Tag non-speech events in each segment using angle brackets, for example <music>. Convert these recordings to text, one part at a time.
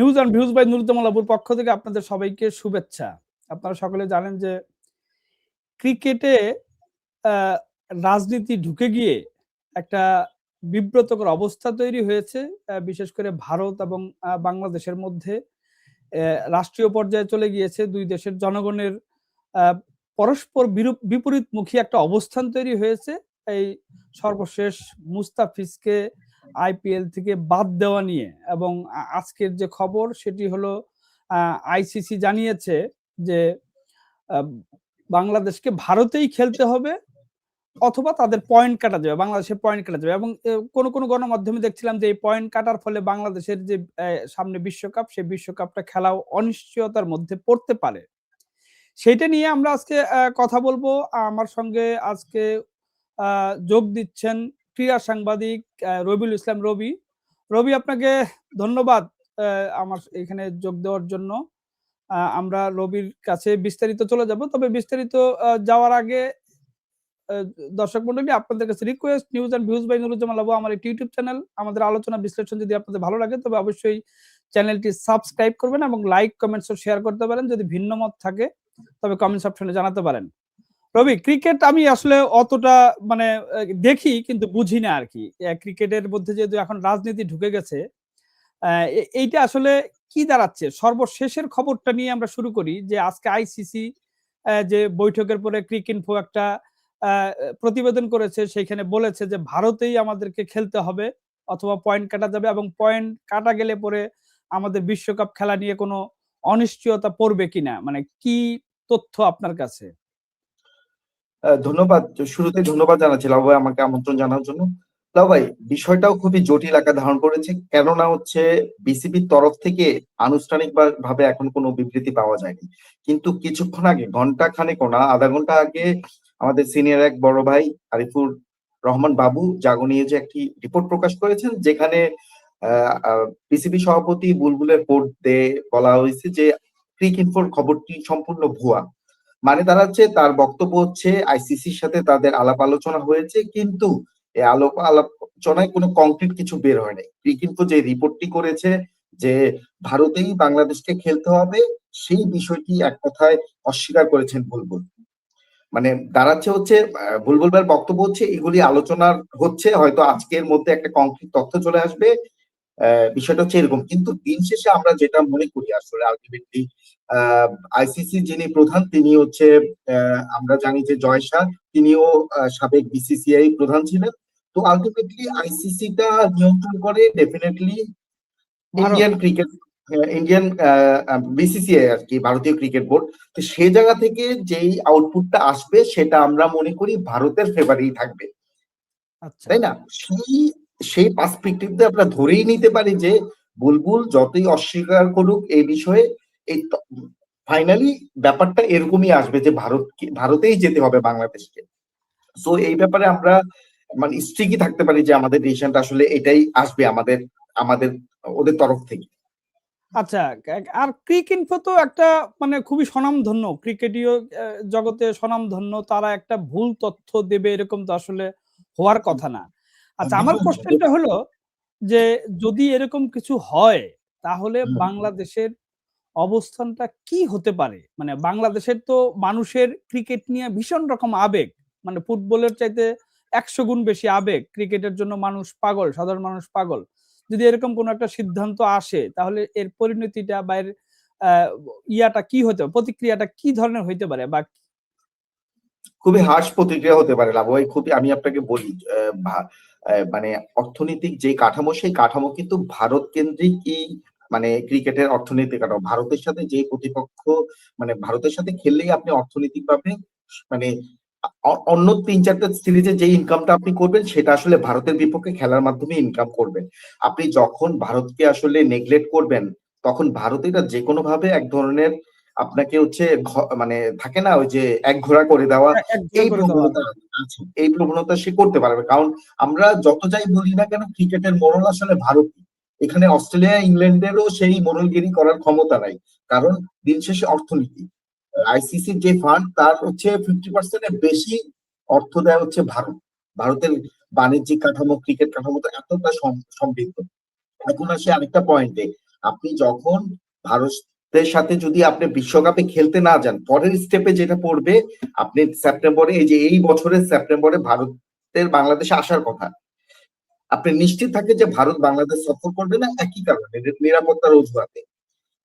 News and views by আবুর পক্ষ থেকে আপনাদের সবাইকে শুভেচ্ছা। আপনারা সকলে জানেন যে ক্রিকেটে রাজনীতি ঢুকে গিয়ে একটা বিব্রতকর অবস্থা তৈরি হয়েছে বিশেষ করে ভারত এবং বাংলাদেশের মধ্যে। রাষ্ট্রীয় পর্যায়ে চলে গিয়েছে, দুই দেশের জনগণের পরস্পর বিপরীতমুখী একটা অবস্থান তৈরি হয়েছে। এই সর্বশেষ মুস্তাফিজকে আইপিএল থেকে বাদ দেওয়া নিয়ে এবং আজকের যে খবর সেটি হলো আইসিসি জানিয়েছে যে বাংলাদেশকে ভারতেই খেলতে হবে অথবা তাদের পয়েন্ট কাটা যাবে, বাংলাদেশের পয়েন্ট কাটা যাবে এবং কোন কোন গণমাধ্যমে দেখছিলাম যে এই পয়েন্ট কাটার ফলে বাংলাদেশের যে সামনে বিশ্বকাপ, সেই বিশ্বকাপটা খেলাও অনিশ্চয়তার মধ্যে পড়তে পারে। সেইটা নিয়ে আমরা আজকে কথা বলব। আমার সঙ্গে আজকে যোগ দিচ্ছেন ক্রীড়া সাংবাদিক রবিউল ইসলাম রবি। রবি, আপনাকে ধন্যবাদ আমার এখানে যোগ দেওয়ার জন্য। আমরা রবির কাছে বিস্তারিত চলে যাব, তবে বিস্তারিত যাওয়ার আগে দর্শক মন্ডলী আপনাদের কাছে request news and views by Nuruzzaman Labu, আমার একটি ইউটিউব চ্যানেল আমাদের আলোচনা বিশ্লেষণ যদি আপনাদের ভালো লাগে, তবে অবশ্যই চ্যানেলটি সাবস্ক্রাইব করবেন এবং লাইক কমেন্টস শেয়ার করতে পারেন। যদি ভিন্ন মত থাকে, তবে কমেন্টস অপশনে জানাতে পারেন। রবি ক্রিকেট আমি আসলে অতটা মানে দেখি কিন্তু বুঝি না আর কি। ক্রিকেটের মধ্যে যেহেতু এখন রাজনীতি ঢুকে গেছে এইটা আসলে কি দাঁড়াচ্ছে? সর্বশেষের খবরটা নিয়ে আমরা শুরু করি যে আজকে আইসিসি যে বৈঠকের পরে ক্রিকিনফো একটা প্রতিবেদন করেছে, সেখানে বলেছে যে ভারতেই আমাদেরকে খেলতে হবে অথবা পয়েন্ট কাটা যাবে এবং পয়েন্ট কাটা গেলে পরে আমাদের বিশ্বকাপ খেলা নিয়ে কোনো অনিশ্চয়তা পড়বে কিনা? মানে কি তথ্য আপনার কাছে? ধন্যবাদ শুরুতে ধন্যবাদ জানাচ্ছি লাউ ভাই আমাকে আমন্ত্রণ জানার জন্য। লাউ ভাই, বিষয়টাও খুবই জটিল আকার ধারণ করেছে, কেননা হচ্ছে বিসিবির তরফ থেকে আনুষ্ঠানিক ভাবে এখন কোনো বিবৃতি পাওয়া যায়নি। কিন্তু কিছুক্ষণ আগে, ঘণ্টা খানেক না, আধা ঘণ্টা আগে আমাদের সিনিয়র এক বড় ভাই আরিফুর রহমান বাবু জাগো নিয়ে যে একটি রিপোর্ট প্রকাশ করেছেন, যেখানে বিসিবি সভাপতি বুলবুলের দে বলা হয়েছে যে ক্রিক ইনফোর খবরটি সম্পূর্ণ ভুয়া। মানে দাঁড়াচ্ছে, তার বক্তব্য হচ্ছে আইসিসির সাথে তাদের আলাপ আলোচনা হয়েছে, কিন্তু এই আলাপ আলোচনায় কোনো কংক্রিট কিছু বের হয় নাই। কিন্তু যে রিপোর্টটি করেছে যে ভারতেই বাংলাদেশকে খেলতে হবে, সেই বিষয়টি এক কথায় অস্বীকার করেছেন বুলবুল। মানে দাঁড়াচ্ছে হচ্ছে বুলবুল ভাইয়ের বক্তব্য হচ্ছে, এগুলি আলোচনার হচ্ছে, হয়তো আজকের মধ্যে একটা কংক্রিট তথ্য চলে আসবে। বিষয়টা হচ্ছে এরকম। কিন্তু দিন শেষে আমরা যেটা মনে করি আসলে আলটিমেটলি আইসিসি যিনি প্রধান তিনি হচ্ছে আমরা জানি যে জয় শাহ তিনিও সাবেক বিসিসিআই প্রধান ছিলেন। তো আলটিমেটলি আইসিসিটা নিয়ন্ত্রণ করে definitely Indian cricket Indian BCCI আর কি ভারতীয় ক্রিকেট বোর্ড তো সে জায়গা থেকে যেই আউটপুটটা আসবে সেটা আমরা মনে করি ভারতের ফেভারেই থাকবে। আচ্ছা। তাই না? সেই সেই পার্সপেক্টিভ আমরা ধরেই নিতে পারি যে বুলবুল যতই অস্বীকার করুক এই বিষয়ে, এই ফাইনালি ব্যাপারটা এরকমই আসবে যে ভারত ভারতেই যেতে হবে বাংলাদেশকে। সো এই ব্যাপারে আমরা মানে স্ট্রিকই থাকতে পারি যে আমাদের ডিসিশনটা আসলে এটাই আসবে আমাদের আমাদের, ওদের তরফ থেকে। আচ্ছা আর ক্রিক ইনফো তো একটা মানে খুবই স্বনামধন্য, ক্রিকেটীয় জগতে স্বনামধন্য, তারা একটা ভুল তথ্য দেবে এরকম তো আসলে হওয়ার কথা না। আচ্ছা আমার। কোশ্চেনটা হলো যে যদি এরকম কিছু হয় তাহলে বাংলাদেশের অবস্থানটা কি হতে পারে? মানে বাংলাদেশের তো মানুষের ক্রিকেট নিয়ে ভীষণ রকম আবেগ। মানে ফুটবলের চাইতে একশো গুণ বেশি আবেগ। ক্রিকেটের জন্য মানুষ পাগল সাধারণ মানুষ পাগল। যদি এরকম কোনো একটা সিদ্ধান্ত আসে তাহলে এর পরিণতিটা বা এর আহ, ইয়াটা কি হতে পারে? প্রতিক্রিয়াটা কি ধরনের হইতে পারে বা খুবই হার্শ প্রতিক্রিয়া হতে পারে লাভ ভাই। খুবই আমি আপনাকে বলি মানে অর্থনৈতিক যে কাঠামো, সেই কাঠামো কিন্তু ভারত কেন্দ্রিক মানে ক্রিকেটের অর্থনৈতিক কাঠামো। ভারতের সাথে যে প্রতিপক্ষ মানে ভারতের সাথে খেললেই আপনি অর্থনৈতিকভাবে মানে অন্য তিন চারটা সিরিজে যে ইনকামটা আপনি করবেন, সেটা আসলে ভারতের বিপক্ষে খেলার মাধ্যমে ইনকাম করবেন আপনি যখন ভারতকে আসলে নেগলেক্ট করবেন, তখন ভারত এটা যে কোনো ভাবে এক ধরনের আপনাকে হচ্ছে মানে থাকে না ওই যে এক ঘোড়া করে দেওয়া এই প্রবণতা এই প্রবণতা সে করতে পারবে। কারণ আমরা যত যাই বলি না কেন ক্রিকেটের মোড়ল আসলে ভারত এখানে অস্ট্রেলিয়া ইংল্যান্ডেরও সেই মোড়লগিরি করার ক্ষমতা নাই। কারণ দিন শেষে অর্থনীতি। আইসিসির যে ফান্ড তার হচ্ছে ফিফটি পার্সেন্টের বেশি অর্থ দেয় হচ্ছে ভারত। ভারতের বাণিজ্যিক কাঠামো ক্রিকেট কাঠামো এতটা সম- সমৃদ্ধ। এখন আসে আরেকটা পয়েন্টে আপনি যখন ভারতের সাথে যদি আপনি বিশ্বকাপে খেলতে না যান, পরের স্টেপে যেটা পড়বে, আপনি সেপ্টেম্বরে, এই যে এই বছরের সেপ্টেম্বরে ভারতের বাংলাদেশে আসার কথা। আপনি নিশ্চিত থাকে যে ভারত বাংলাদেশ সফর করবে না, একই কারণে নিরাপত্তার অজুহাতে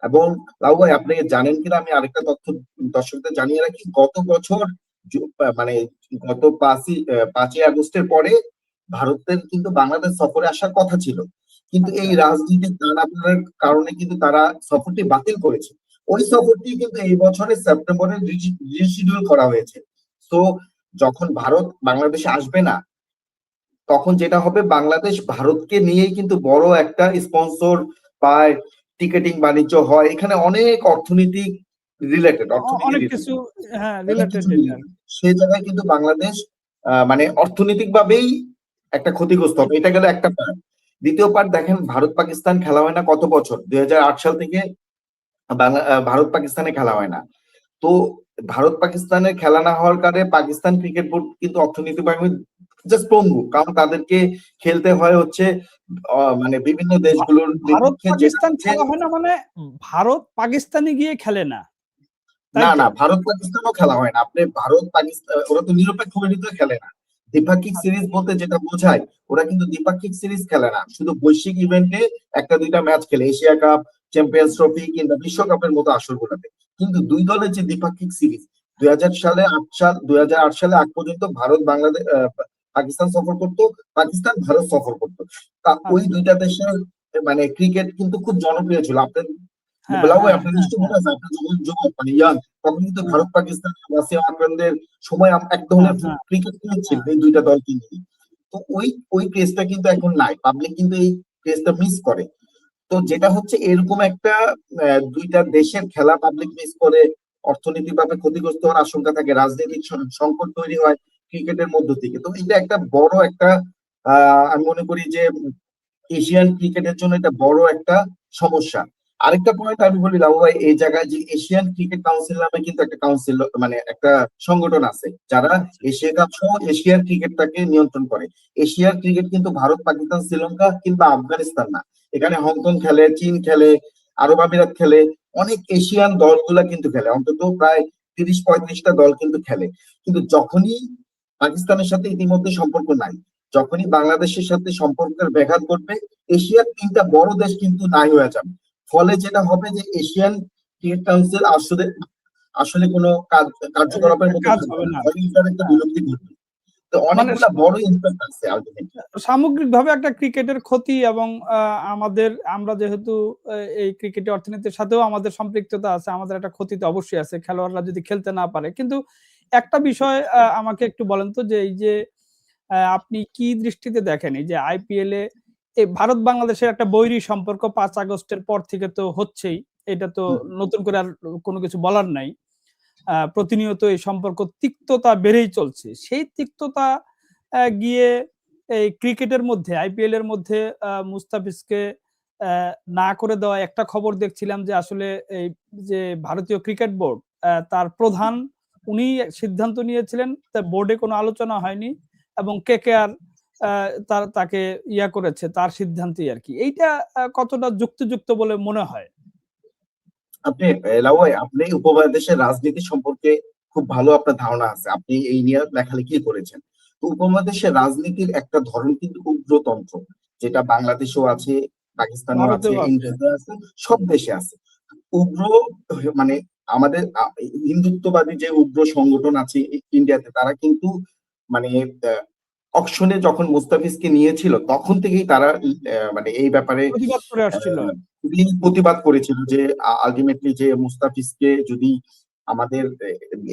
এবং লাউ ভাই, আপনি জানেন কিনা, আমি আরেকটা তথ্য দর্শকদের জানিয়ে রাখি, গত বছর মানে গত পাঁচই পাঁচই আগস্টের পরে ভারতের কিন্তু বাংলাদেশ সফরে আসার কথা ছিল। কিন্তু এই রাজনীতির টানাপোড়েনের কারণে কিন্তু তারা সফরটি বাতিল করেছে। ওই সফরটি কিন্তু এই বছরের সেপ্টেম্বরে রিশিডিউল করা হয়েছে। তো যখন ভারত বাংলাদেশে আসবে না তখন যেটা হবে বাংলাদেশ ভারতকে নিয়েই কিন্তু বড় একটা স্পন্সর পায় টিকেটিং বাণিজ্য হয়। এখানে অনেক অর্থনৈতিক রিলেটেড। সেই জায়গায় কিন্তু বাংলাদেশ আহ, মানে অর্থনৈতিক ভাবেই একটা ক্ষতিগ্রস্ত হবে। এটা গেল একটা পার্ট দ্বিতীয় পার্ট দেখেন ভারত পাকিস্তান খেলা হয় না কত বছর? দুই হাজার আট সাল থেকে বাংলা ভারত পাকিস্তানে খেলা হয় না। তো ভারত পাকিস্তানের খেলা না হওয়ার কারণে পাকিস্তান ক্রিকেট বোর্ড কিন্তু জাস্ট পঙ্গু কারণ তাদেরকে খেলতে হয় হচ্ছে মানে বিভিন্ন দেশগুলোর ভারত পাকিস্তান খেলা হয় না মানে ভারত পাকিস্তানে গিয়ে খেলে না। না না ভারত পাকিস্তানও খেলা হয় না। আপনি ভারত পাকিস্তান ওরা তো নিরপেক্ষ বিরুদ্ধে খেলে না। দ্বিপাক্ষিক সিরিজ বলতে যেটা বোঝায়, ওরা কিন্তু দ্বিপাক্ষিক সিরিজ খেলে না। শুধু বৈশ্বিক ইভেন্টে একটা দুইটা ম্যাচ খেলে, এশিয়া কাপ, চ্যাম্পিয়ন্স ট্রফি কিংবা বিশ্বকাপের মতো আসরগুলোতে। কিন্তু দুই দলের যে দ্বিপাক্ষিক সিরিজ দুই হাজার সালে আট সাল দুই হাজার আট সালে আগ পর্যন্ত ভারত বাংলাদেশ পাকিস্তান সফর করতো, পাকিস্তান, ভারত সফর করতো। তা ওই। দুইটা দেশের মানে ক্রিকেট কিন্তু খুব জনপ্রিয় ছিল। আপনার হ্যাঁ, বলা হয় আপনার হ্যাঁ, নিশ্চয় মনে আছে যখন যুবক মানে ইয়াং তখন কিন্তু ভারত পাকিস্তান ওয়াসিম আকরামদের সময় এক ধরনের ক্রিকেট খেলছিল এই দুইটা দলকে নিয়ে তো ওই ওই ক্রেজটা কিন্তু এখন নাই। পাবলিক কিন্তু এই ক্রেজটা মিস করে। তো যেটা হচ্ছে এরকম একটা দুইটা দেশের খেলা পাবলিক মিস করে অর্থনৈতিকভাবে ক্ষতিগ্রস্ত হওয়ার আশঙ্কা থাকে রাজনৈতিক সংকট তৈরি হয় ক্রিকেটের মধ্য থেকে। তো এটা একটা বড় একটা আহ আমি মনে করি যে এশিয়ান ক্রিকেটের জন্য এটা বড় একটা সমস্যা। আরেকটা পয়েন্ট আমি বলি লাবু ভাই, এই জায়গায় যে এশিয়ান ক্রিকেট কাউন্সিল নামে কিন্তু একটা কাউন্সিল মানে একটা সংগঠন আছে, যারা এশিয়া কাপ সহ এশিয়ার ক্রিকেটটাকে নিয়ন্ত্রণ করে। এশিয়ার ক্রিকেট কিন্তু ভারত, পাকিস্তান, শ্রীলঙ্কা কিংবা আফগানিস্তান না। এখানে হংকং খেলে, চীন খেলে, আরব আমিরাত খেলে, অনেক এশিয়ান দলগুলা কিন্তু খেলে। অন্তত প্রায় তিরিশ পঁয়ত্রিশটা দল কিন্তু খেলে। কিন্তু যখনই পাকিস্তানের সাথে ইতিমধ্যে সম্পর্ক নাই, যখনই বাংলাদেশের সাথে সম্পর্কের ব্যাঘাত ঘটবে এশিয়ার তিনটা বড় দেশ কিন্তু নাই হয়ে যাবে। ফলে যেটা হবে যে এশিয়ান ক্রিকেট কাউন্সিল আসলে আসলে কোনো কার্যকলাপের এটার একটা বিলুপ্তি ঘটবে। আলটিমেটলি সামগ্রিকভাবে একটা ক্রিকেটের ক্ষতি এবং আমাদের আমরা যেহেতু এই ক্রিকেটের অর্থনীতির সাথেও আমাদের সম্পৃক্ততা আছে আমাদের একটা ক্ষতি তো অবশ্যই আছে খেলোয়াড়রা যদি খেলতে না পারে। কিন্তু একটা বিষয় আমাকে একটু বলেন তো যে এই যে আপনি কি দৃষ্টিতে দেখেন? এই যে আইপিএল এ ভারত বাংলাদেশের একটা বৈরী সম্পর্ক পাঁচ আগস্টের পর থেকে তো হচ্ছেই। এটা তো নতুন করে আর কোনো কিছু বলার নাই। আহ, প্রতিনিয়ত এই সম্পর্ক তিক্ততা বেড়েই চলছে। সেই তিক্ততা গিয়ে এই ক্রিকেটের মধ্যে আইপিএল এর মধ্যে মুস্তাফিজকে না করে দেওয়া একটা খবর দেখছিলাম যে আসলে এই যে ভারতীয় ক্রিকেট বোর্ড তার প্রধান উনি সিদ্ধান্ত নিয়েছিলেন। বোর্ডে কোনো আলোচনা হয়নি এবং কে কে আর তার তাকে ইয়া করেছে তার সিদ্ধান্তই আর কি। এইটা কতটা যুক্তিযুক্ত বলে মনে হয়? আপনি লাওয়াই আপনি উপমহাদেশের রাজনীতি সম্পর্কে খুব ভালো আপনার ধারণা আছে। আপনি এই নিয়ে লেখালেখি করেছেন। তো উপমহাদেশের রাজনীতির একটা ধরন কিন্তু উগ্রতন্ত্র যেটা বাংলাদেশেও আছে পাকিস্তানেও আছে ইন্ডিয়াতে আছে। সব দেশে আছে। উগ্র মানে আমাদের হিন্দুত্ববাদী যে উগ্র সংগঠন আছে ইন্ডিয়াতে তারা কিন্তু মানে অকশনে যখন মুস্তাফিজকে নিয়েছিল তখন থেকেই তারা মানে এই ব্যাপারে প্রতিবাদ করেছিল যে আলটিমেটলি যে মুস্তাফিজকে যদি আমাদের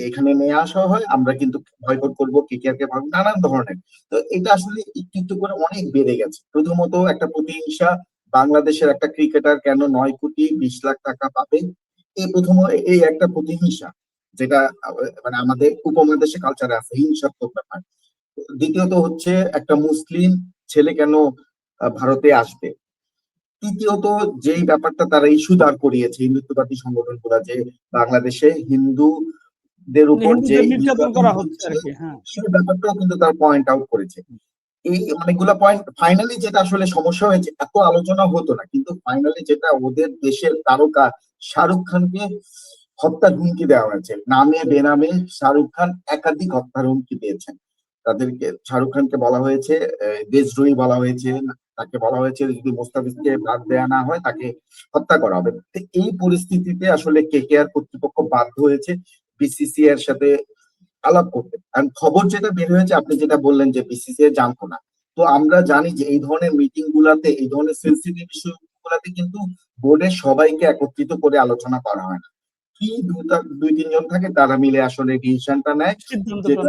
এখানে নিয়ে আসা হয় আমরা কিন্তু বয়কট করব কে ভাবো নানান ধরনের। তো এটা আসলে একটু একটু করে অনেক বেড়ে গেছে। প্রথমত একটা প্রতিহিংসা বাংলাদেশের একটা ক্রিকেটার কেন নয় কোটি বিশ লাখ টাকা পাবে? এই প্রথম এই একটা প্রতিহিংসা যেটা মানে আমাদের উপমহাদেশে কালচারে আছে হিংসাত্মক ব্যাপার। দ্বিতীয়ত হচ্ছে একটা মুসলিম ছেলে কেন ভারতে আসবে? তৃতীয়ত যেই ব্যাপারটা তারা ইস্যু দাঁড় করিয়েছে হিন্দুত্ববাদী সংগঠনগুলো যে বাংলাদেশে হিন্দুদের উপর যে হ্যাঁ। ব্যাপারটাও কিন্তু তারা পয়েন্ট আউট করেছে। এই অনেকগুলো পয়েন্ট ফাইনালি যেটা আসলে সমস্যা হয়েছে এত আলোচনা হতো না কিন্তু ফাইনালি যেটা ওদের দেশের তারকা শাহরুখ খানকে হত্যার হুমকি দেওয়া হয়েছে নামে বেনামে শাহরুখ খান একাধিক হত্যার হুমকি পেয়েছেন তাদেরকে শাহরুখ খানকে বলা হয়েছে দেশদ্রোহী বলা হয়েছে, তাকে বলা হয়েছে যদি মোস্তাফিজকে বাদ দেয়া না হয় তাকে হত্যা করা হবে। এই পরিস্থিতিতে আসলে কে কে আর কর্তৃপক্ষ বাধ্য হয়েছে বিসিসি এর সাথে আলাপ করতে। কারণ খবর যেটা বের হয়েছে, আপনি যেটা বললেন যে বিসিসি জানতো না তো আমরা জানি যে এই ধরনের মিটিং গুলাতে, এই ধরনের সেন্সিটিভ ইস্যু গুলাতে কিন্তু বোর্ডের সবাইকে একত্রিত করে আলোচনা করা হয় না। কি দুই তিনজন থাকে তারা মিলে আসলে ডিসিশনটা নেয়। যেটা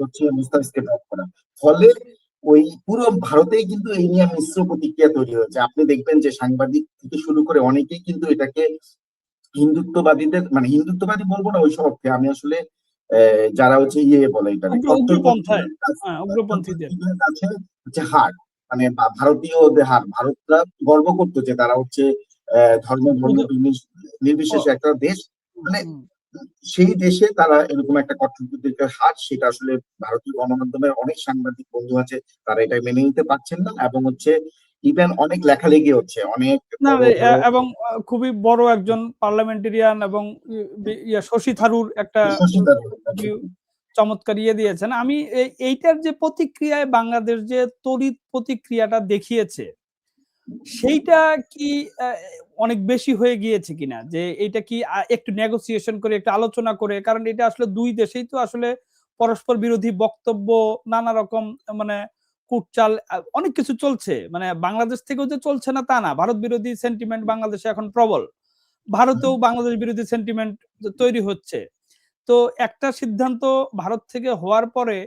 হচ্ছে মুস্তাফিজকে ব্যাট করা। ফলে ওই পুরো ভারতেই কিন্তু এই নিয়ে মিশ্র প্রতিক্রিয়া তৈরি হয়েছে। আপনি দেখবেন যে সাংবাদিক থেকে শুরু করে অনেকেই কিন্তু এটাকে হিন্দুত্ববাদীদের মানে হিন্দুত্ববাদী বলব না ওই সব আমি আসলে আহ, যারা হচ্ছে ইয়ে বলে এটা। হ্যাঁ হচ্ছে হার। মানে ভা- ভারতীয়দের হার। ভারতরা গর্ব করতো যে তারা হচ্ছে আহ, ধর্ম ধর্ম নির্বিশেষে একটা দেশ মানে সেই দেশে তারা এরকম একটা কট্টরপন্থীদের হার সেটা আসলে ভারতীয় গণমাধ্যমের অনেক সাংবাদিক বন্ধু আছে তারা এটা মেনে নিতে পারছেন না এবং হচ্ছে ইভেন অনেক লেখালেখি হচ্ছে অনেক এবং খুবই বড় একজন পার্লামেন্টেরিয়ান এবং শশী থারুর একটা চমৎকার ইয়ে দিয়েছেন। আমি এই- এইটার যে প্রতিক্রিয়ায় বাংলাদেশ যে তড়িৎ প্রতিক্রিয়াটা দেখিয়েছে সেইটা কি অনেক বেশি হয়ে গিয়েছে কিনা? যে এটা কি একটু নেগোসিয়েশন করে একটু আলোচনা করে? কারণ এটা আসলে দুই দেশেই তো আসলে পরস্পর বিরোধী বক্তব্য নানা রকম মানে কুটচাল অনেক কিছু চলছে। মানে বাংলাদেশ থেকেও যে চলছে না তা না। ভারত বিরোধী সেন্টিমেন্ট বাংলাদেশে এখন প্রবল। ভারতেও বাংলাদেশ বিরোধী সেন্টিমেন্ট তৈরি হচ্ছে। তো একটা সিদ্ধান্ত ভারত থেকে হওয়ার পরে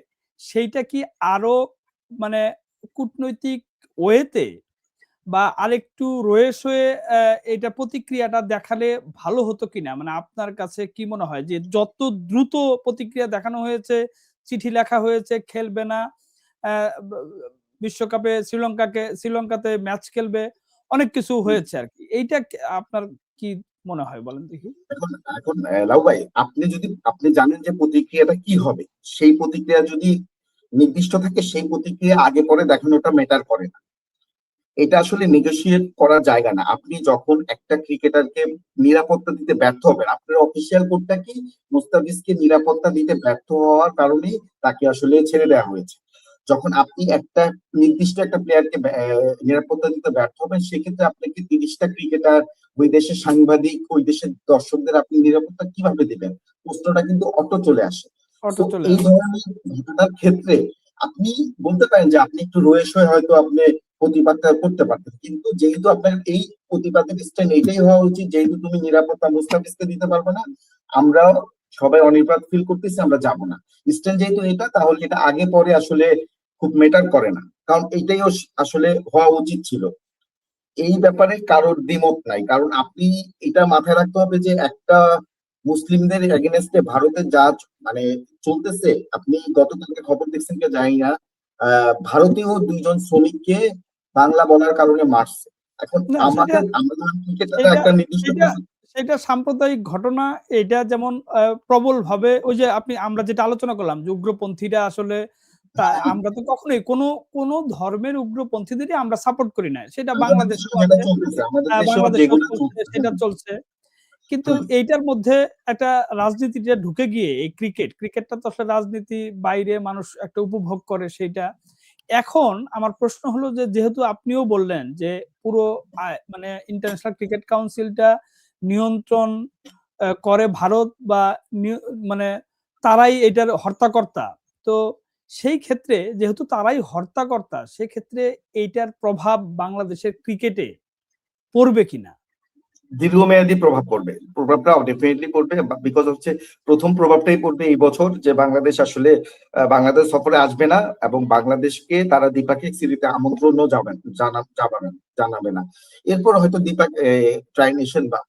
সেইটা কি আরও মানে কূটনৈতিক ওয়েতে বা আরেকটু রয়েস হয়ে এটা প্রতিক্রিয়াটা দেখালে ভালো হতো কিনা? মানে আপনার কাছে কি মনে হয় যে যত দ্রুত প্রতিক্রিয়া দেখানো হয়েছে চিঠি লেখা হয়েছে খেলবে না বিশ্বকাপে শ্রীলঙ্কাকে শ্রীলঙ্কাতে ম্যাচ খেলবে অনেক কিছু হয়েছে আর কি। এইটা আপনার কি মনে হয় বলেন দেখি? এখন এখন লাউ ভাই আপনি যদি আপনি জানেন যে প্রতিক্রিয়াটা কি হবে? সেই প্রতিক্রিয়া যদি নির্দিষ্ট থাকে সেই প্রতিক্রিয়া আগে পরে দেখানোটা ম্যাটার করে না। এটা আসলে নেগোশিয়েট করার জায়গা না। আপনি যখন একটা ক্রিকেটারকে নিরাপত্তা দিতে ব্যর্থ হবেন আপনার অফিসিয়াল কোডটা কি? মুস্তাফিজকে নিরাপত্তা দিতে ব্যর্থ হওয়ার কারণে তাকে আসলে ছেড়ে দেওয়া হয়েছে। যখন আপনি একটা নির্দিষ্ট একটা প্লেয়ারকে নিরাপত্তা দিতে ব্যর্থ হবেন সেক্ষেত্রে আপনাকে তিরিশটা ক্রিকেটার ওই দেশের সাংবাদিক ওই দেশের দর্শকদের আপনি নিরাপত্তা কীভাবে দেবেন? প্রশ্নটা কিন্তু অটো চলে আসে। অটো চলে এই ধরনের ঘটনার ক্ষেত্রে আপনি বলতে পারেন যে আপনি একটু হয়ে হয়তো আপনি প্রতিবাদটা করতে পারতেন। কিন্তু যেহেতু আপনার এই প্রতিবাদের স্ট্যান্ড এটাই হওয়া উচিত, যেহেতু তুমি নিরাপত্তা মুস্তাফিজকে দিতে পারবে না, আমরাও সবাই অনিরাপদ ফিল করতেছি, আমরা যাব না। স্ট্যান্ড যেহেতু এটা, তাহলে এটা আগে পরে আসলে খুব মেটার করে না। কারণ এইটাইও আসলে হওয়া উচিত ছিল। এই ব্যাপারে কারোর দ্বিমত নাই। কারণ আপনি এটা মাথায় রাখতে হবে যে একটা মুসলিমদের এগেনস্টে ভারতের যা মানে চলতেছে। আপনি গতকালকে খবর দেখছেন কে জানি না। ভারতীয় দুইজন শ্রমিককে বাংলা বলার কারণে মারছে। এখন আমাদের সেটা- আমাদের একটা নির্দিষ্ট সেটা- সাম্প্রদায়িক ঘটনা এটা যেমন প্রবল ভাবে ওই যে আপনি আমরা যেটা আলোচনা করলাম যে উগ্রপন্থীরা আসলে <laughs> আমরা তো কখনোই কোনো কোনো ধর্মের উগ্রপন্থীদেরই আমরা সাপোর্ট করি না সেটা বাংলাদেশ হ্যাঁ, সেটা চলছে। কিন্তু এইটার মধ্যে একটা রাজনীতিটা ঢুকে গিয়ে এই ক্রিকেট ক্রিকেটটা তো আসলে রাজনীতি বাইরে মানুষ একটা উপভোগ করে সেটা এখন আমার প্রশ্ন হলো যে, যেহেতু আপনিও বললেন যে, পুরো মানে ইন্টারন্যাশনাল ক্রিকেট কাউন্সিলটা নিয়ন্ত্রণ করে ভারত বা মানে তারাই এটার হর্তাকর্তা, তো সেই ক্ষেত্রে যেহেতু তারাই হর্তাকর্তা, সেক্ষেত্রে এইটার প্রভাব বাংলাদেশের ক্রিকেটে পড়বে কিনা? দীর্ঘমেয়াদী প্রভাব পড়বে। প্রভাবটা ডেফিনেটলি পড়বে বিকজ হচ্ছে প্রথম প্রভাবটাই পড়বে এই বছর যে বাংলাদেশ আসলে বাংলাদেশ সফরে আসবে না এবং বাংলাদেশকে তারা দ্বিপাক্ষিক সিরিজে আমন্ত্রণও যাবেন জানা যাবে জানাবে না। এরপর হয়তো দ্বিপাক ট্রাই নেশন বা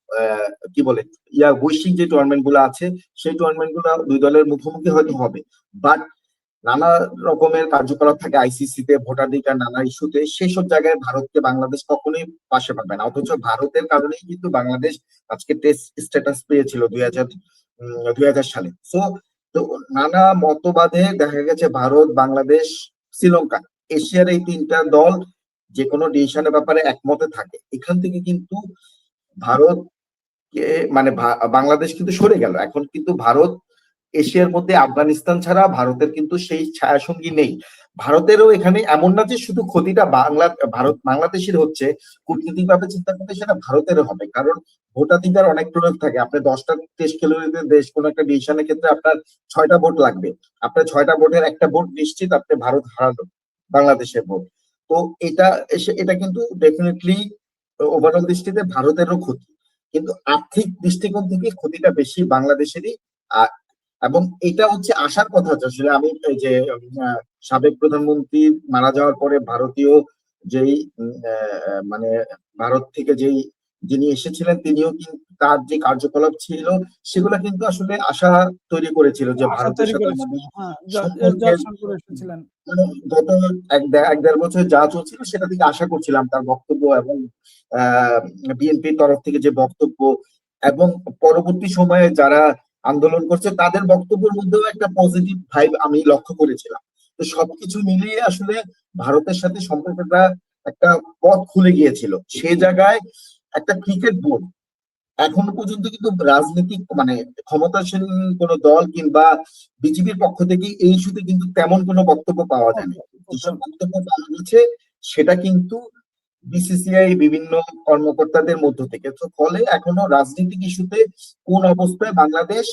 কি বলে, ইয়া বৈশ্বিক যে টুর্নামেন্টগুলো আছে, সেই টুর্নামেন্টগুলো দুই দলের মুখোমুখি হয়তো হবে। বাট নানা রকমের কার্যকলাপ থাকে আইসিসিতে ভোটাধিকার নানা ইস্যুতে সেই সব জায়গায় ভারতকে বাংলাদেশ কখনোই পাশে পাবে না। অথচ ভারতের কারণেই কিন্তু বাংলাদেশ আজকে টেস্ট স্ট্যাটাস পেয়েছিল দুই হাজার দুই হাজার সালে। সো তো নানা মতবাদে দেখা গেছে ভারত, বাংলাদেশ, শ্রীলঙ্কা, এশিয়ার এই তিনটা দল যে কোনো ডিসিশনের ব্যাপারে একমতে থাকে। এখান থেকে কিন্তু ভারত মানে বাংলাদেশ কিন্তু সরে গেল। এখন কিন্তু ভারত এশিয়ার মধ্যে আফগানিস্তান ছাড়া ভারতের কিন্তু সেই ছায়াসঙ্গী নেই। ভারতেরও এখানে এমন না যে শুধু ক্ষতিটা বাংলা ভারত বাংলাদেশের হচ্ছে কূটনীতিক ভাবে চিন্তা করতে সেটা ভারতেরও হবে। কারণ ভোটাধিকার অনেক প্রয়োগ থাকে। আপনি দশটা টেস্ট খেলুড়িতে দেশ কোনো একটা ডিসিশনের ক্ষেত্রে আপনার ছয়টা ভোট লাগবে। আপনার ছয়টা ভোটের একটা ভোট নিশ্চিত আপনি ভারত হারালো, বাংলাদেশের ভোট। তো এটা এটা কিন্তু ডেফিনেটলি ওভারঅল দৃষ্টিতে ভারতেরও ক্ষতি। কিন্তু আর্থিক দৃষ্টিকোণ থেকে ক্ষতিটা বেশি বাংলাদেশেরই। আর এবং এটা হচ্ছে আসার কথা আসলে আমি যে সাবেক প্রধানমন্ত্রী মারা যাওয়ার পরে ভারতীয় যেই মানে ভারত থেকে যেই যিনি এসেছিলেন তিনিও কিন্তু তার যে কার্যকলাপ ছিল সেগুলো কিন্তু আসলে আশা তৈরি করেছিল যে ভারতের হ্যাঁ। মানে গত এক এক দেড় বছর যা চলছিল সেটা থেকে আশা করছিলাম তার বক্তব্য এবং বিএনপির তরফ থেকে যে বক্তব্য এবং পরবর্তী সময়ে যারা আন্দোলন করছে, তাদের বক্তব্যের মধ্যেও একটা পজিটিভ ভাইব আমি লক্ষ্য করেছিলাম। তো সবকিছু মিলিয়ে আসলে ভারতের সাথে সম্পর্কটা একটা পথ খুলে গিয়েছিল। সে জায়গায় একটা ক্রিকেট বোর্ড এখনও পর্যন্ত কিন্তু রাজনৈতিক মানে ক্ষমতাসীন কোন দল কিংবা বিজেপির পক্ষ থেকে এই ইস্যুতে কিন্তু তেমন কোনো বক্তব্য পাওয়া যায়নি। যেসব বক্তব্য পাওয়া গেছে, সেটা কিন্তু বিসিসিআই বিভিন্ন কর্মকর্তাদের মধ্য থেকে। তো ফলে এখনও রাজনৈতিক ইস্যুতে কোন অবস্থায় বাংলাদেশ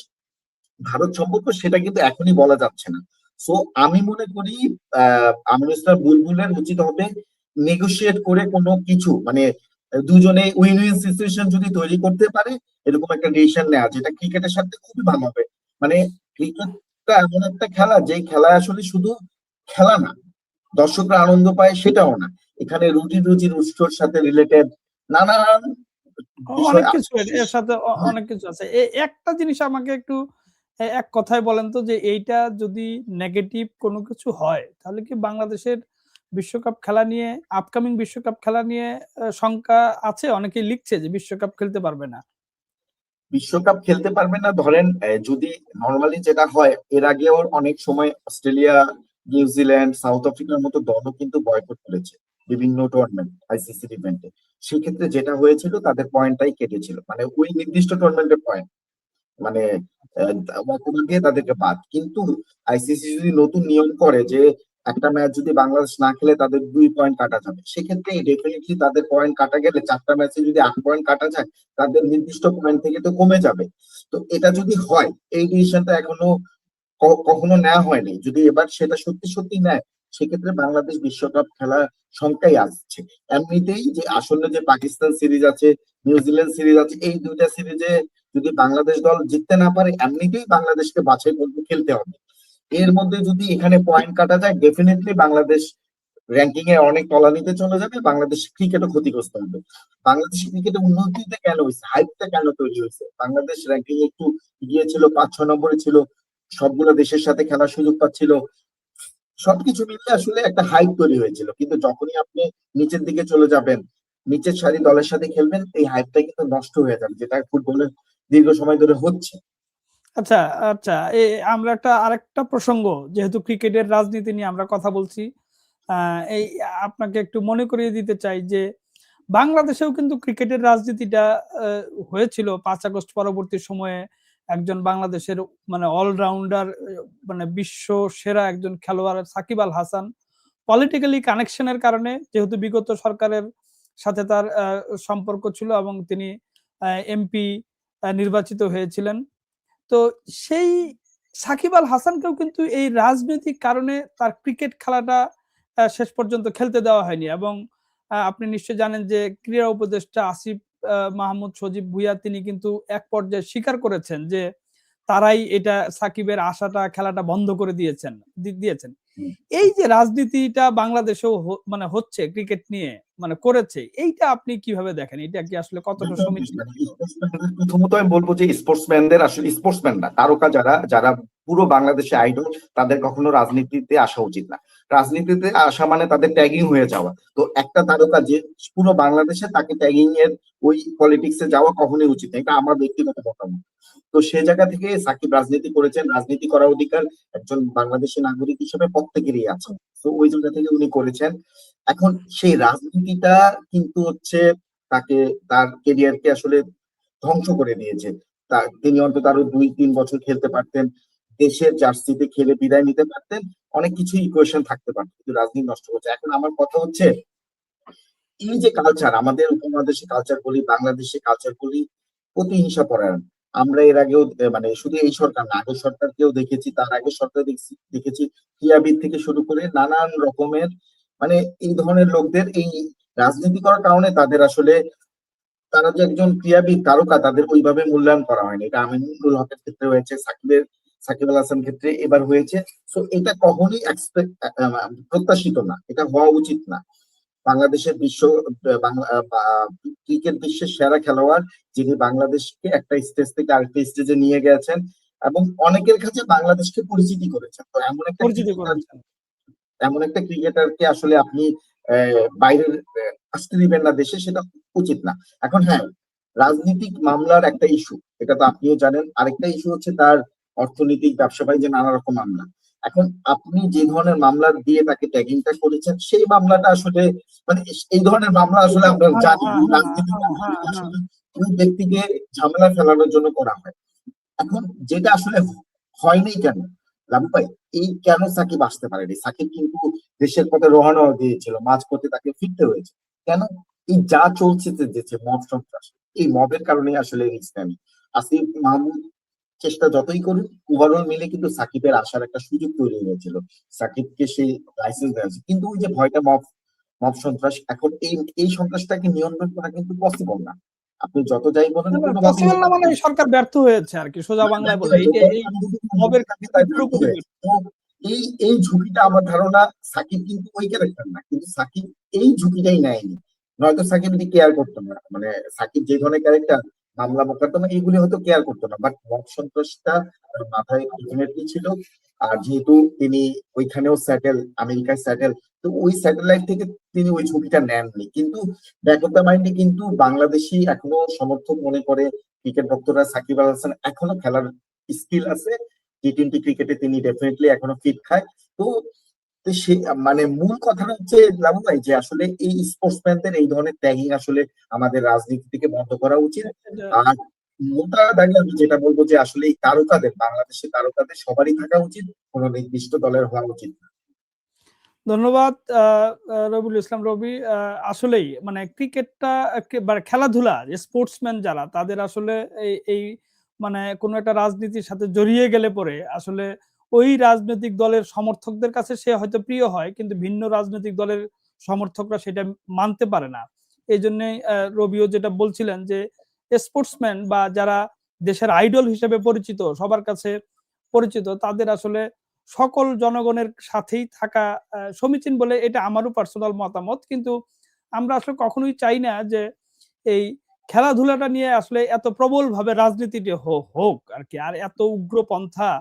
ভারত সম্পর্ক সেটা কিন্তু এখনই বলা যাচ্ছে না। সো আমি মনে করি, আহ বুলবুলের উচিত হবে নেগোশিয়েট করে কোনো কিছু মানে দুজনে উইন উইন সিচুয়েশন যদি তৈরি করতে পারে, এরকম একটা ডিসিশন নেওয়া যেটা ক্রিকেটের সাথে খুবই ভালো হবে। মানে ক্রিকেটটা এমন একটা খেলা যে খেলা আসলে শুধু খেলা না, দর্শকরা আনন্দ পায় সেটাও না। এখানে রুজি রুজি রুষ্টর সাথে রিলেটেড নানান অনেক কিছু এর- সাথে অনেক কিছু আছে। একটা জিনিস আমাকে একটু এক কথায় বলেন তো যে এইটা যদি নেগেটিভ কোনো কিছু হয় তাহলে কি বাংলাদেশের বিশ্বকাপ খেলা নিয়ে আপকামিং বিশ্বকাপ খেলা নিয়ে শঙ্কা আছে? অনেকেই লিখছে যে বিশ্বকাপ খেলতে পারবে না। বিশ্বকাপ খেলতে পারবে না। ধরেন যদি নর্মালি যেটা হয় এর আগেও অনেক সময় অস্ট্রেলিয়া নিউজিল্যান্ড সাউথ আফ্রিকার মতো দলও কিন্তু বয়কট করেছে। বিভিন্ন টুর্নামেন্ট আইসিসি ইভেন্টে সেক্ষেত্রে যেটা হয়েছিল, তাদের পয়েন্টটাই কেটেছিল। মানে ওই নির্দিষ্ট টুর্নামেন্টের পয়েন্ট মানে দিয়ে তাদেরকে বাদ। কিন্তু আইসিসি যদি নতুন নিয়ম করে যে একটা ম্যাচ যদি বাংলাদেশ না খেলে, তাদের দুই পয়েন্ট কাটা যাবে। সেক্ষেত্রে ডেফিনেটলি তাদের পয়েন্ট কাটা গেলে, চারটা ম্যাচে যদি আট পয়েন্ট কাটা যায়, তাদের নির্দিষ্ট পয়েন্ট থেকে তো কমে যাবে। তো এটা যদি হয়, এই ডিসিশনটা এখনও কখনো নেওয়া হয়নি। যদি এবার সেটা সত্যি সত্যি নেয় সেক্ষেত্রে বাংলাদেশ বিশ্বকাপ খেলা সংখ্যাই আসছে। এমনিতেই যে আসলে যে পাকিস্তান সিরিজ আছে নিউজিল্যান্ড সিরিজ আছে, এই দুইটা সিরিজে যদি বাংলাদেশ দল জিততে না পারে, এমনিতেই বাংলাদেশকে বাছাই করতে খেলতে হবে। এর মধ্যে যদি এখানে পয়েন্ট কাটা যায় ডেফিনেটলি বাংলাদেশ র্যাঙ্কিং এ অনেক তলানিতে চলে যাবে, বাংলাদেশ ক্রিকেটও ক্ষতিগ্রস্ত হবে। বাংলাদেশ ক্রিকেটে উন্নতিতে কেন হয়েছে? হাইপটা কেন তৈরি হয়েছে? বাংলাদেশ র্যাঙ্কিং একটু এগিয়ে ছিল পাঁচ ছ নম্বরে ছিল, সবগুলো দেশের সাথে খেলার সুযোগ পাচ্ছিল সবকিছু মিলিয়ে আসলে একটা হাইপ তৈরি হয়েছিল। কিন্তু যখনই আপনি নিচের দিকে চলে যাবেন, নিচের সারি দলের সাথে খেলবেন, এই হাইপটা কিন্তু নষ্ট হয়ে যাবে, যেটা ফুটবলের দীর্ঘ সময় ধরে হচ্ছে। আচ্ছা আচ্ছা এ, আমরা একটা আরেকটা প্রসঙ্গ, যেহেতু ক্রিকেটের রাজনীতি নিয়ে আমরা কথা বলছি এই আপনাকে একটু মনে করিয়ে দিতে চাই যে, বাংলাদেশেও কিন্তু ক্রিকেটের রাজনীতিটা হয়েছিল পাঁচ আগস্ট পরবর্তী সময়ে। একজন বাংলাদেশের মানে অলরাউন্ডার মানে বিশ্ব সেরা একজন খেলোয়াড় সাকিব আল হাসান পলিটিক্যালি কানেকশনের কারণে যেহেতু বিগত সরকারের সাথে তার সম্পর্ক ছিল এবং তিনি এমপি নির্বাচিত হয়েছিলেন। তো সেই সাকিব আল হাসানকেও কিন্তু এই রাজনৈতিক কারণে তার ক্রিকেট খেলাটা শেষ পর্যন্ত খেলতে দেওয়া হয়নি এবং আপনি নিশ্চয় জানেন যে ক্রীড়া উপদেষ্টা আসিফ মাহমুদ সজীব ভুইয়া তিনি কিন্তু এক পর্যায়ে স্বীকার করেছেন যে তারাই এটা সাকিবের আশাটা খেলাটা বন্ধ করে দিয়েছেন দিয়েছেন। এই যে রাজনীতিটা বাংলাদেশেও মানে হচ্ছে ক্রিকেট নিয়ে মানে করেছে এইটা আপনি কীভাবে দেখেন? এটা কি আসলে কতটা সমীচীন প্রথমত আমি বলব যে স্পোর্টসম্যানদের আসলে স্পোর্টসম্যান না তারকা যারা যারা পুরো বাংলাদেশে আইডল তাদের কখনো রাজনীতিতে আসা উচিত না। রাজনীতিতে আসা মানে তাদের ট্যাগিং হয়ে যাওয়া। তো একটা তারকা যে পুরো বাংলাদেশে তাকে ট্যাগিং এর ওই পলিটিক্সে যাওয়া কখনোই উচিত না এটা আমার ব্যক্তিগত মতামত। তো সে জায়গা থেকে সাকিব রাজনীতি করেছেন রাজনীতি করার অধিকার একজন বাংলাদেশি নাগরিক হিসেবে প্রত্যেকেরই আছে। তো ওই জায়গা থেকে উনি করেছেন। এখন সেই রাজনীতিটা কিন্তু হচ্ছে তাকে, তার কেরিয়ারকে আসলে ধ্বংস করে দিয়েছে। তিনি অন্তত আরও দুই, তিন বছর খেলতে পারতেন, দেশের জার্সিতে খেলে বিদায় নিতে পারতেন, অনেক কিছু ইকুয়েশন থাকতে পারত, কিন্তু রাজনীতি নষ্ট করছে। এখন আমার কথা হচ্ছে, এই যে কালচার আমাদের উপমহাদেশে কালচার বলি, বাংলাদেশে কালচার বলি, প্রতিহিংসা পরায়ণ। আমরা এর আগেও মানে শুধু এই সরকার না, আগের সরকারকেও দেখেছি, তার আগের সরকার দেখছি, দেখেছি ক্রীড়াবিদ থেকে শুরু করে নানান রকমের মানে এই ধরনের লোকদের এই রাজনীতি করার কারণে তাদের আসলে তারা যে একজন ক্রীড়াবিদ তারকা তাদের ওইভাবে মূল্যায়ন করা হয়নি। এটা আমিনুল হকের ক্ষেত্রে হয়েছে সাকিবের সাকিব আল হাসান ক্ষেত্রে এবার হয়েছে। সো এটা কখনই এক্সপেক্ট প্রত্যাশিত না। এটা হওয়া উচিত না। বাংলাদেশের বিশ্ব ক্রিকেট বিশ্বের সেরা খেলোয়াড় যিনি বাংলাদেশকে একটা স্টেজ থেকে আরেকটা স্টেজে নিয়ে গেছেন এবং অনেকের কাছে বাংলাদেশকে পরিচিতি করেছেন। তো এমন একটা পরিচিতি করেছেন। এমন একটা ক্রিকেটারকে আসলে আপনি বাইরের আসতে দিবেন না দেশে সেটা উচিত না। এখন হ্যাঁ রাজনৈতিক মামলার একটা ইস্যু এটা তো আপনিও জানেন। আরেকটা ইস্যু হচ্ছে তার অর্থনৈতিক ব্যবসা বাণিজ্য নানা রকম মামলা। এখন আপনি যে ধরনের মামলা দিয়ে তাকে ট্যাগিংটা করেছেন সেই মামলাটা আসলে মানে এই ধরনের মামলা আসলে আমরা হ্যাঁ, জানি। হ্যাঁ, হ্যাঁ, রাজনীতি ব্যক্তিকে ঝামেলা ফেলানোর জন্য করা হয়। এখন যেটা আসলে হয়নি কেন লাভু এই কেন সাকিব আসতে পারেনি? সাকিব কিন্তু দেশের পথে রোহানো দিয়েছিল মাঝ পথে তাকে ফিরতে হয়েছে। কেন? এই যা চলছে যে মব সন্ত্রাস, এই মবের কারণে আসলে নেন আসিফ মাহমুদ চেষ্টা যতই করুন ওভারঅল মিলে কিন্তু সাকিবের আসার একটা সুযোগ তৈরি হয়েছিল। সাকিবকে সেই লাইসেন্স দেওয়া হয়েছে। কিন্তু ওই যে ভয়টা মব মব সন্ত্রাস, এখন এই এই সন্ত্রাসটাকে নিয়ন্ত্রণ করা কিন্তু পসিবল না। আপনি যত যাই বলেন পসিবল না মানে সরকার ব্যর্থ হয়েছে আর কি সোজা বাংলায় বলে এই মবের এই এই ঝুঁকিটা আমার ধারণা সাকিব কিন্তু ওই ক্যারেক্টার না কিন্তু সাকিব এই ঝুঁকিটাই নেয়নি। নয়তো সাকিব এটি কেয়ার করতো না মানে সাকিব যে ধরনের ক্যারেক্টার মামলা মোকদ্দমা এইগুলি হয়তো কেয়ার করতো না বাট মব সন্ত্রাসটা মাথায় আলটিমেটলি ছিল। আর যেহেতু তিনি ওইখানেও স্যাটেল আমেরিকায় স্যাটেল তো ওই স্যাটেলাইট থেকে তিনি ওই ছবিটা নেননি। কিন্তু ব্যাক অফ দ্য মাইন্ডে কিন্তু বাংলাদেশি এখনও সমর্থক মনে করে ক্রিকেট ভক্তরা সাকিব আল হাসান এখনও খেলার স্কিল আছে। টি টোয়েন্টি ক্রিকেটে তিনি ডেফিনেটলি এখনও ফিট খায়। তো সে মানে মূল কথাটা হচ্ছে লাভু ভাই যে আসলে এই স্পোর্টসম্যানদের এই ধরনের ট্যাগিং আসলে আমাদের রাজনীতি থেকে বন্ধ করা উচিত। আর মোটা দাগে আমি যেটা বলব যে আসলে এই তারকাদের, বাংলাদেশের তারকাদের সবারই থাকা উচিত, কোনো নির্দিষ্ট দলের হওয়া উচিত না। ধন্যবাদ রবিউল ইসলাম রবি। আসলেই মানে ক্রিকেটটা খেলাধুলা, যে স্পোর্টসম্যান যারা, তাদের আসলে এই এই মানে কোনো একটা রাজনীতির সাথে জড়িয়ে গেলে পরে আসলে ওই রাজনৈতিক দলের সমর্থকদের কাছে সে হয়তো প্রিয় হয়, কিন্তু ভিন্ন রাজনৈতিক দলের সমর্থকরা সেটা মানতে পারে না। এই জন্যে রবিও যেটা বলছিলেন যে স্পোর্টসম্যান বা যারা দেশের আইডল হিসেবে পরিচিত, সবার কাছে পরিচিত, তাদের আসলে সকল জনগণের সাথেই থাকা সমীচীন বলে এটা আমারও পার্সোনাল মতামত। কিন্তু আমরা আসলে কখনোই চাই না যে এই খেলাধুলাটা নিয়ে আসলে এত প্রবল ভাবে রাজনীতিটি হোক আর কি, আর এত উগ্র পন্থা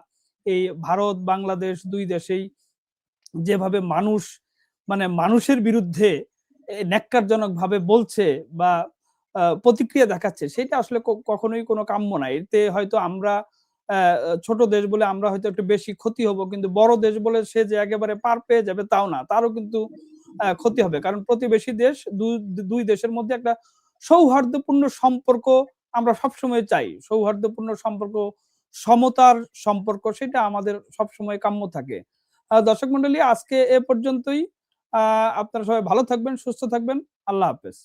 এই ভারত, বাংলাদেশ দুই দেশেই যেভাবে মানুষ মানে মানুষের বিরুদ্ধে ন্যাক্কারজনক ভাবে বলছে বা প্রতিক্রিয়া দেখাচ্ছে, সেটা আসলে কখনোই কোনো কাম্য না। এতে হয়তো আমরা ছোট দেশ বলে আমরা হয়তো একটু বেশি ক্ষতি হব, কিন্তু বড় দেশ বলে সে যে একেবারে পার পেয়ে যাবে তাও না, তারও কিন্তু ক্ষতি হবে। কারণ প্রতিবেশী দেশ দুই- দেশের মধ্যে একটা সৌহার্দ্যপূর্ণ সম্পর্ক আমরা সবসময় চাই। সৌহার্দ্যপূর্ণ সম্পর্ক, সমতার সম্পর্ক সেটা আমাদের সবসময় কাম্য থাকে। দর্শক মন্ডলী আজকে এ পর্যন্তই। আপনারা সবাই ভালো থাকবেন, সুস্থ থাকবেন। আল্লাহ হাফেজ।